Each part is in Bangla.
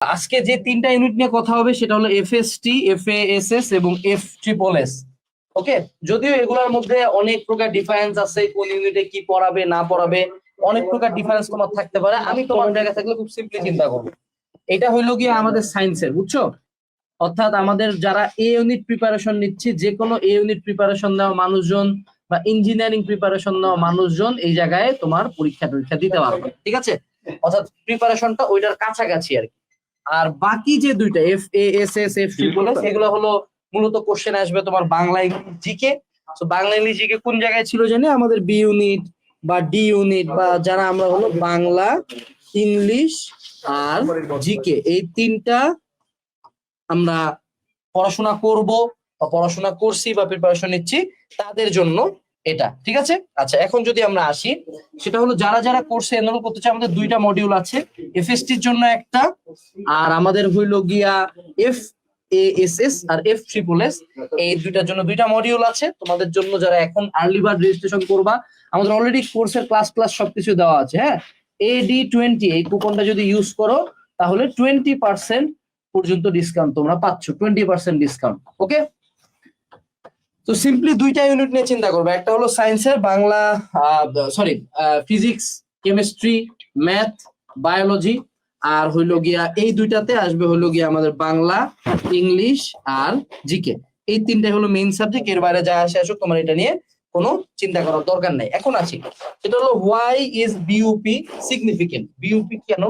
আজকে যে তিনটা ইউনিট নিয়ে কথা হবে সেটা হলো এফএসটি এফএএসএস এবং এফ ট্রিপল এস ওকে যদিও এগুলোর মধ্যে অনেক প্রকার ডিফারেন্স আছে, কোন ইউনিটে কি পড়াবে, না পড়াবে, অনেক প্রকার ডিফারেন্স তোমার থাকতে পারে। আমি তোমার জায়গায় থাকলে খুব সিম্পলি চিন্তা করব। এটা হইল গিয়ে আমাদের সায়েন্সের বুঝছ? অর্থাৎ আমাদের যারা এ ইউনিট প্রিপারেশন নিচ্ছে যে কোনো এ ইউনিট প্রিপারেশন নেওয়া মানুষজন বা ইঞ্জিনিয়ারিং প্রিপারেশন নেওয়া মানুষজন এই জায়গায় তোমার পরীক্ষা টরীক্ষা দিতে পারবে, ঠিক আছে? অর্থাৎ প্রিপারেশনটা ওইটার কাছাকাছি আর কি। আর বাকি যে দুইটা F A S S F বলে সেগুলো হলো মূলত কোশ্চেন আসবে তোমার বাংলা জিকে তো বাংলা ইংলিশ জিকে কোন জায়গায় ছিল জানি? আমাদের বি ইউনিট বা ডি ইউনিট বা যারা আমরা হলো বাংলা ইংলিশ আর জিকে এই তিনটা আমরা পড়াশোনা করব বা পড়াশোনা করছি বা প্রিপারেশন নিচ্ছি তাদের জন্য। এটা, ঠিক আছে? আচ্ছা এখন যদি আমরা আসি, সেটা হলো যারা যারা কোর্সে এনরোল করতে চায়, আমাদের দুইটা মডিউল আছে এফএসটির জন্য একটা, আর আমাদের হইল গিয়া F A S S R F triple S এই দুইটার জন্য দুইটা মডিউল আছে, তোমাদের জন্য যারা এখন আর্লি বার্ড রেজিস্ট্রেশন করবা, আমাদের অলরেডি কোর্সের ক্লাস ক্লাস সবকিছু দেওয়া আছে হ্যাঁ? এডি টোয়েন্টি এই কুপনটা যদি ইউজ করো, তাহলে টোয়েন্টি পার্সেন্ট পর্যন্ত ডিসকাউন্ট তোমরা পাচ্ছ টোয়েন্টি পার্সেন্ট ডিসকাউন্ট ওকে তো সিম্পলি দুইটা ইউনিট নিয়ে চিন্তা করবে। একটা হলো সায়েন্সের Bangla sorry physics chemistry math biology আর হইল গিয়া, এই দুইটাতে আসবে হইল গিয়া আমাদের বাংলা, ইংলিশ আর জিকে। এই তিনটা হলো মেইন সাবজেক্ট এর বাইরে যা আসে আসুক, তোমার এটা নিয়ে কোনো চিন্তা করার দরকার নাই। এখন আসি। এটা হলো why is BUP significant BUP কেন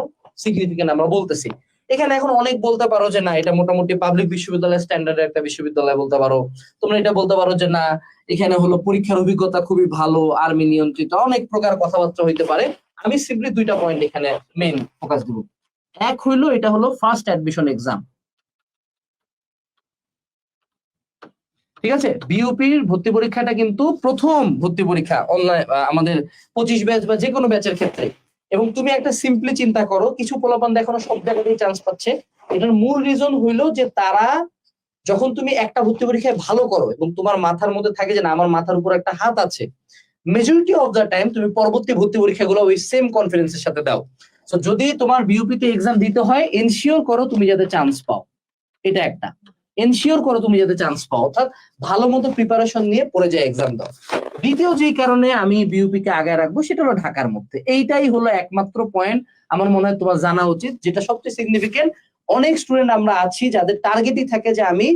সিগনিফিকেন্ট আমরা বলতেছি? এখানে এখন অনেক বলতে পারো যে না, এটা মোটামুটি পাবলিক বিশ্ববিদ্যালয় স্ট্যান্ডার্ড একটা বিশ্ববিদ্যালয় বলতে পারো। তোমরা এটা বলতে পারো যে না, এখানে হলো পরীক্ষার অভিজ্ঞতা খুবই ভালো আর্মি নিয়ন্ত্রিত, অনেক প্রকার কথাবার্তা হইতে পারে। আমি সিম্পলি দুইটা পয়েন্ট এখানে মেইন ফোকাস দিব। এক হইল এটা হলো ফার্স্ট অ্যাডমিশন এক্সাম ঠিক আছে? বিউপির ভর্তি পরীক্ষাটা কিন্তু প্রথম ভর্তি পরীক্ষা অনলাইন আমাদের পঁচিশ ব্যাচ বা যে কোনো ব্যাচের ক্ষেত্রে। এবং তুমি একটা সিম্পলি চিন্তা করো, কিছু পোলাপান এখনও সব জায়গাতেই চান্স পাচ্ছে। এটার মূল রিজন হইল যে তারা যখন তুমি একটা ভর্তি পরীক্ষায় ভালো করো এবং তোমার মাথার মধ্যে থাকে যে না, আমার মাথার উপর একটা হাত আছে মেজরিটি অফ দ্য টাইম তুমি পরবর্তী ভর্তি পরীক্ষাগুলো ওই সেম কনফিডেন্সের সাথে দাও। তো যদি তোমার বিউপিতে এক্সাম দিতে হয় এনশিওর করো তুমি যাতে চান্স পাও। এটা একটা। এনশিওর করো তুমি যাতে চান্স পাও। অর্থাৎ ভালো মতো প্রিপারেশন নিয়ে পড়ে যায় এক্সাম দাও। দ্বিতীয় যে কারণে আমি বিউপি কে আগে রাখব, সেটা হলো ঢাকার মধ্যে। এইটাই হলো একমাত্র পয়েন্ট আমার মনে হয় তোমার জানা উচিত, যেটা সবচেয়ে সিগনিফিকেন্ট অনেক স্টুডেন্ট আমরা আছি যাদের টার্গেটই থাকে যে আমি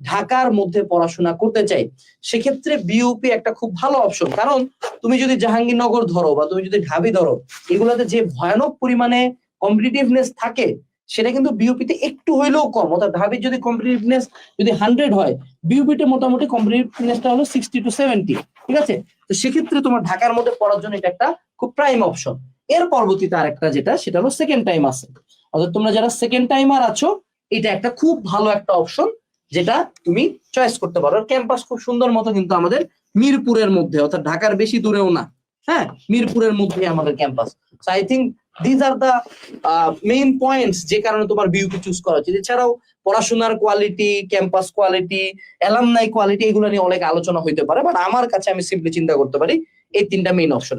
ঢাকার মধ্যে পড়াশোনা করতে চাই। সেক্ষেত্রে বিউপি একটা খুব ভালো অপশন কারণ তুমি যদি জাহাঙ্গীরনগর ধরো বা তুমি যদি ঢাবি ধরো, এগুলোতে যে ভয়ানক পরিমাণে কম্পিটিটিভনেস থাকে, সেটা কিন্তু বিউপিতে একটু হইলেও কম। অর্থাৎ ঢাবির যদি কম্পিটিটিভনেস যদি হান্ড্রেড হয় বিউপিতে মোটামুটি কম্পিটিটিভনেসটা হলো সিক্সটি টু সেভেন্টি ঠিক আছে? তো সেক্ষেত্রে তোমার ঢাকার মধ্যে পড়ার জন্য এটা একটা খুব প্রাইম অপশন এর পরবর্তীতে আরেকটা যেটা, সেটা হলো সেকেন্ড টাইম আছে। অর্থাৎ তোমরা যারা সেকেন্ড টাইমার আছো, এটা একটা খুব ভালো একটা অপশন যেটা তুমি চয়েস করতে পারো। ক্যাম্পাস খুব সুন্দর মতো কিন্তু আমাদের মিরপুরের মধ্যে, অর্থাৎ ঢাকার বেশি দূরেও না। হ্যাঁ মিরপুরের মধ্যে আমাদের campus so I think these are the main points যে কারণে তোমার বিউপি চুজ করা উচিত এছাড়াও পড়াশোনার quality campus quality alumni quality এগুলো নিয়ে অনেক আলোচনা হইতে পারে। বাট আমার কাছে আমি সিম্পলি চিন্তা করতে পারি, এই তিনটা মেইন অপশন